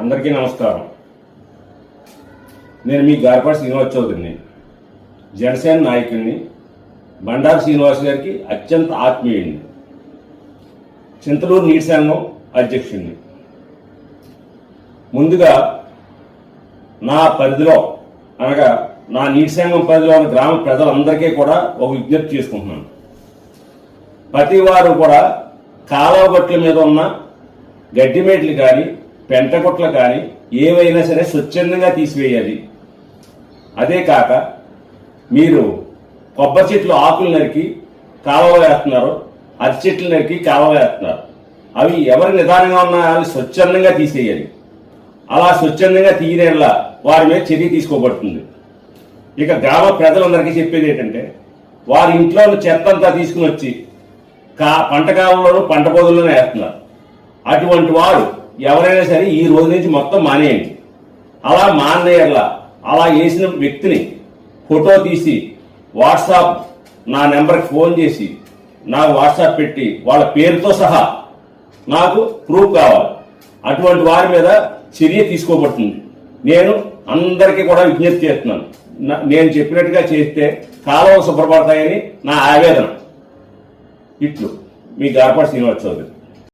అందరికీ నమస్కారం. నేను మీ గార్పాటి శ్రీనివాస్ చౌదరిని జనసేన నాయకుడిని బండారు శ్రీనివాస్ గారికి అత్యంత ఆత్మీయుడిని చింతలూరు నీటి సంఘం అధ్యక్షుడిని. ముందుగా నా పరిధిలో అనగా నా నీటి సంఘం పరిధిలో ఉన్న గ్రామ ప్రజలందరికీ కూడా ఒక విజ్ఞప్తి చేసుకుంటున్నాను. ప్రతి వారు కూడా కాలువ గట్ల మీద ఉన్న గడ్డి మేట్లు కానీ పెంటగుట్లు కానీ ఏవైనా సరే స్వచ్ఛందంగా తీసివేయాలి. అదే కాక మీరు కొబ్బరి చెట్లు ఆకులు నరికి కాలువ వేస్తున్నారు అరటి చెట్లు నరికి కాలువ వేస్తున్నారు. అవి ఎవరి నిదానంగా ఉన్నా అవి స్వచ్ఛందంగా తీసేయాలి. అలా స్వచ్ఛందంగా తీయనేలా వారి మీద చర్య తీసుకోబడుతుంది. ఇక గ్రామ ప్రజలందరికీ చెప్పేది ఏంటంటే వారి ఇంట్లో చెత్త అంతా తీసుకుని వచ్చి కా పంట కాలంలోనూ పంట పొదల్లోనే వేస్తున్నారు. అటువంటి వారు ఎవరైనా సరే ఈ రోజు నుంచి మొత్తం మానేయండి. అలా మానేయర్లా అలా వేసిన వ్యక్తిని ఫోటో తీసి వాట్సాప్ నా నెంబర్కి ఫోన్ చేసి నాకు వాట్సాప్ పెట్టి వాళ్ళ పేరుతో సహా నాకు ప్రూఫ్ కావాలి. అటువంటి వారి మీద చర్య తీసుకోబడుతుంది. నేను అందరికీ కూడా విజ్ఞప్తి చేస్తున్నాను. నేను చెప్పినట్టుగా చేస్తే కాలువ శుభ్రపడతాయని నా ఆవేదన. ఇట్లు. మీ గార్పాటి శ్రీనివాస్ చౌదరి.